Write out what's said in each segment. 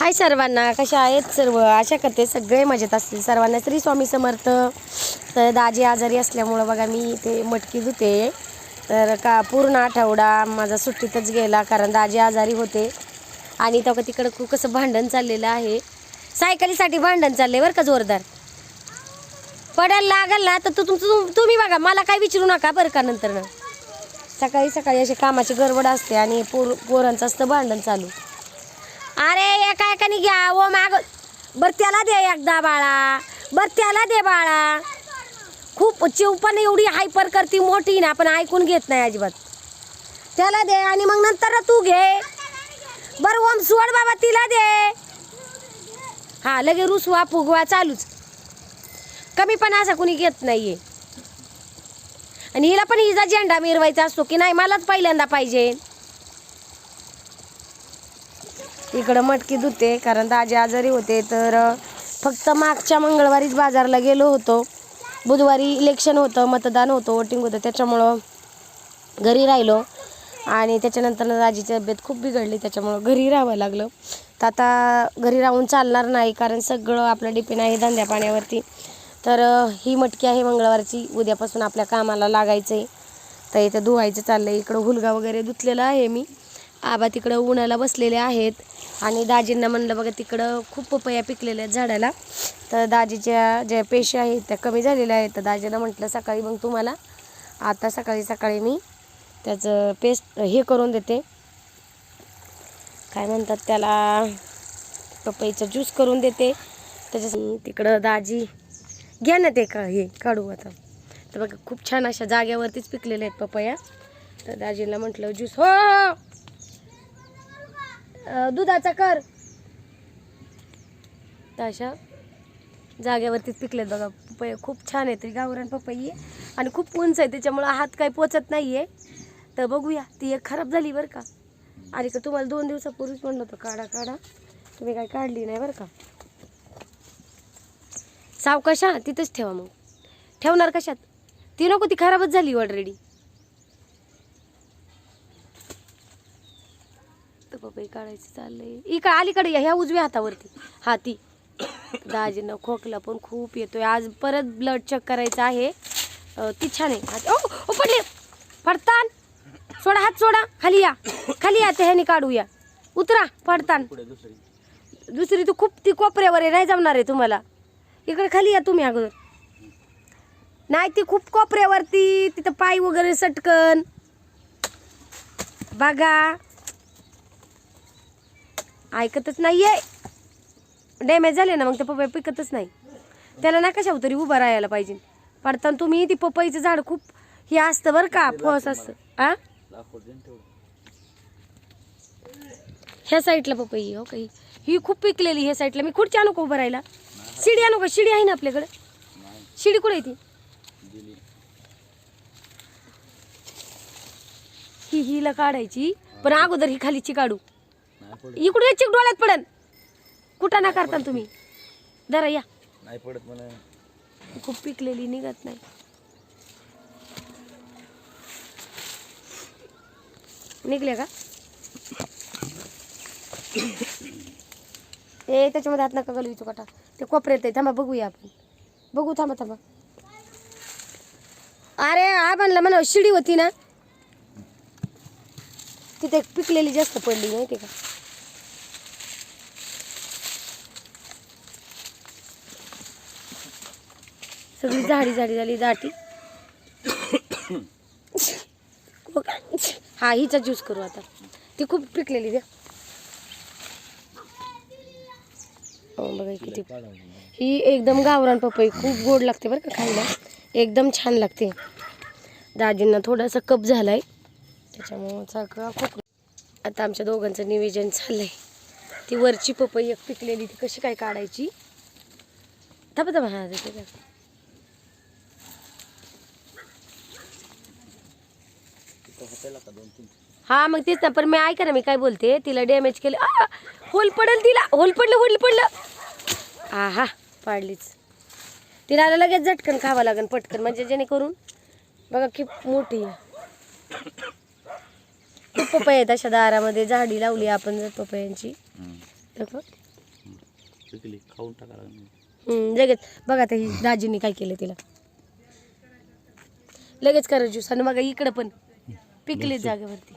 हाय सर्वांना कशा आहेत सर्व? आशा करते सगळे मजेत असतील. सर्वांना श्री स्वामी समर्थ. तर दाजी आजारी असल्यामुळं बघा मी ते मटकी धुते. तर का पूर्ण आठवडा माझा सुट्टीतच गेला कारण दाजी आजारी होते. आणि तेव्हा तिकडं खूप कसं भांडण चाललेलं आहे. सायकलीसाठी भांडण चालले बरं का जोरदार. पडायला लागल ना तर तू तुमचं तुम- तुम्ही बघा मला काय विचारू नका बरं का नंतर. ना सकाळी सकाळी अशी कामाची गडबड असते आणि पोर पोरांचं असतं भांडण चालू. अरे एका एकाने घ्या. ओ माग. बर त्याला दे एकदा बाळा. बर त्याला दे बाळा. खूप चिव पण एवढी हायपर करती मोठी ना पण ऐकून घेत नाही अजिबात. त्याला दे आणि मग नंतर तू घे. बर ओम सोड बाबा तिला दे. हा लगे रुसवा फुगवा चालूच. कमी पण असा कुणी घेत नाहीये. आणि हिला पण हिचा झेंडा मिरवायचा असतो की नाही मलाच पहिल्यांदा पाहिजे. इकडं मटकी धुते कारण दाजी आजारी होते तर फक्त मागच्या मंगळवारीच बाजारला गेलो होतो. बुधवारी इलेक्शन होतं मतदान होतं वोटिंग होतं त्याच्यामुळं घरी राहिलो. आणि त्याच्यानंतर दाजीची तब्येत खूप बिघडली त्याच्यामुळं घरी राहावं लागलं. तर आता घरी राहून चालणार नाही कारण सगळं आपलं डिपेंड आहे धंद्या पाण्यावरती. तर ही मटकी आहे मंगळवारची उद्यापासून आपल्या कामाला लागायचं आहे तर इथं धुवायचं चाललं आहे इकडं हुलगा वगैरे धुतलेला आहे मी. आबा तिकडं उन्हाला बसलेले आहेत. आणि दाजींना म्हणलं बघा तिकडं खूप पपया पिकलेल्या आहेत झाडाला. तर दाजीच्या ज्या पेशी आहेत त्या कमी झालेल्या आहेत. तर दाजीला म्हटलं सकाळी मग तुम्हाला आता सकाळी सकाळी मी त्याचं पेस्ट हे करून देते. काय म्हणतात त्याला पपईचं ज्यूस करून देते. त्याच्या तिकडं दाजी घ्या ना ते का हे काढू आता. तर बघा खूप छान अशा जाग्यावरतीच पिकलेल्या आहेत पपया. तर दाजीला म्हटलं ज्यूस हो. हो, हो. दुधाचा कर. तर अशा जागेवरतीच पिकलेत बघा. पपई खूप छान आहे तरी गावरान पपई आहे. आणि खूप उंच आहे. त्याच्यामुळं हात काही पोचत नाही आहे तर बघूया. ती एक खराब झाली बरं का. आणि का तुम्हाला दोन दिवसापूर्वीच म्हणलं होतं काढा काढा. तुम्ही काय काढली नाही बरं का. सावकाशा तिथंच ठेवा मग. ठेवणार कशात? ती नको ती खराबच झाली ऑलरेडी पपई काढायचं चाललंय. इकडे अलीकडे या ह्या उजव्या हातावरती. हा ती दाजीनं खोकला पण खूप येतोय. आज परत ब्लड चेक करायचं आहे. ती छान आहे. हात- ओ ओ, पडले पडतान. सोडा हात सोडा. खाली या. खाली या ते ह्याने काढूया उतरा पडतान. दुसरी तू खूप ती कोपऱ्यावर आहे नाही जमणार आहे तुम्हाला. इकडे खाली या तुम्ही अगोदर. नाही ती खूप कोपऱ्यावरती तिथं पाय वगैरे सटकन. बघा. ऐकतच नाही आहे डॅमेज झाले ना मग ते पपई पिकतच नाही. त्याला ना कशावर तरी उभं राहायला पाहिजे. पडताना तुम्ही ती पपईचं झाड खूप हे असतं बरं का फस असतं. आ? ह्या साईडला पपई हो काही. ही खूप पिकलेली ह्या साईडला. मी खुर्ची आणू का उभं राहायला? शिडी आणू का? शिडी आहे ना आपल्याकडे? शिडी कुठे आहे ती? ही हिला काढायची पण अगोदर ही खालीची काढू. इकडे चिक डोळ्यात पडन. कुठं ना करता तुम्ही? जरा या. नाही पडत म्हणा. खूप पिकलेली निघत नाही. निघले का? ए त्याच्यामध्ये हात नका घालू काटा ते कोपऱ्यात आहे. थांबा बघूया आपण. बघू थांबा थांबा. अरे हा म्हणलं म्हणा शिडी होती ना. तिथे पिकलेली जास्त पडली माहिती का? सगळी झाडी झाडी झाली दाटी. हा हिचा ज्यूस करू आता. ती खूप पिकलेली द्या हो बघा किती ही एकदम गावरान पपई खूप गोड लागते बरं का खायला. एकदम छान लागते. दाजींना थोडासा कप झालाय. त्याच्यामुळं सगळं खूप आता आमच्या दोघांचं निवेदन चाललंय. ती वरची पपई एक पिकलेली ती कशी काय काढायची? थांबा थांबा. हा देते का हा मग तेच ना. पण मी ऐका ना मी काय बोलते? तिला डॅमेज केलं. आ, होल पडेल तिला. होल पडलं होल पडलं. आ हा पाडलीच. तिला लगेच झटकन खावं लागेल पटकन. म्हणजे जेणेकरून बघा खूप मोठी. खूप पपया आहेत अशा दारामध्ये. झाडी लावली आपण जर पपयांची. खाऊन लगेच. बघा आता ही दाजीने काय केलं तिला. लगेच करा ज्यूस. आणि बघा इकडं पण. पिकले जागेवरती.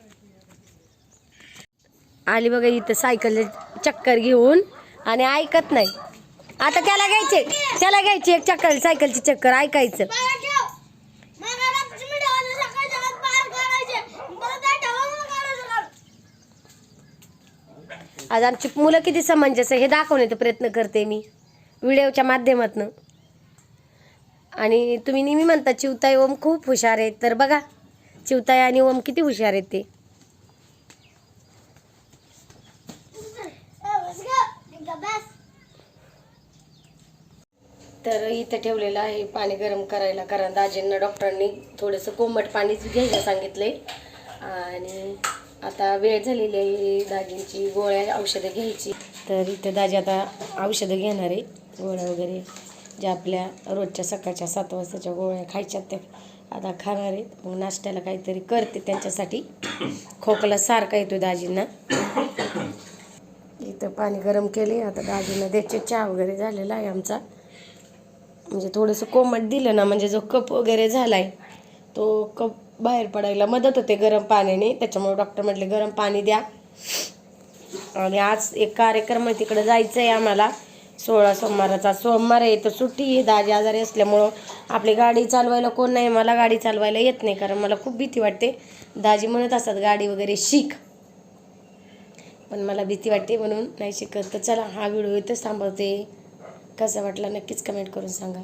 आली बघा इथं सायकल चक्कर घेऊन आणि ऐकत नाही. आता त्याला घ्यायचे त्याला घ्यायची एक चक्कर सायकलची चक्कर ऐकायचं. आज आमची मुलं किती समंजस आहे हे दाखवण्याचा प्रयत्न करते मी व्हिडिओच्या माध्यमातून. आणि तुम्ही नेहमी म्हणता चिवताई ओम खूप हुशार आहेत तर बघा चिवताई आणि ओम किती हुशार आहेत ते? तर इथं ठेवलेलं आहे पाणी गरम करायला कारण दाजींना डॉक्टरांनी थोडंसं कोमट पाणीच घ्यायला सांगितलंय. आणि आता वेळ झालेली आहे दाजींची गोळ्या औषधं घ्यायची. तर इथं दाजी आता औषधं घेणार आहे गोळ्या वगैरे ज्या आपल्या रोजच्या सकाळच्या सात वाजताच्या गोळ्या खायच्या त्या. आता खाणार आहेत. मग नाश्त्याला काहीतरी करते त्यांच्यासाठी. खोकला सारखा येतो दाजींना. इथं पाणी गरम केले. आता दाजींना द्यायचे चहा वगैरे झालेला आहे आमचा. म्हणजे थोडंसं कोमट दिलं ना म्हणजे जो कप वगैरे झाला आहे तो कप बाहेर पडायला मदत होते गरम पाण्याने. त्याच्यामुळे डॉक्टर म्हटले गरम पाणी द्या. आणि आज एक कार्यक्रम आहे तिकडे जायचं आहे आम्हाला. सोळा सोमवाराचा. सोमवार आहे तर सुट्टी आहे दाजी आजारी असल्यामुळं आपली गाडी चालवायला कोण नाही मला गाडी चालवायला येत नाही कारण मला खूप भीती वाटते. दाजी म्हणत असतात गाडी वगैरे शिक. पण मला भीती वाटते म्हणून नाही शिकत. तर चला हा व्हिडिओ इथंच थांबवते. कसा वाटला नक्कीच कमेंट करून सांगा.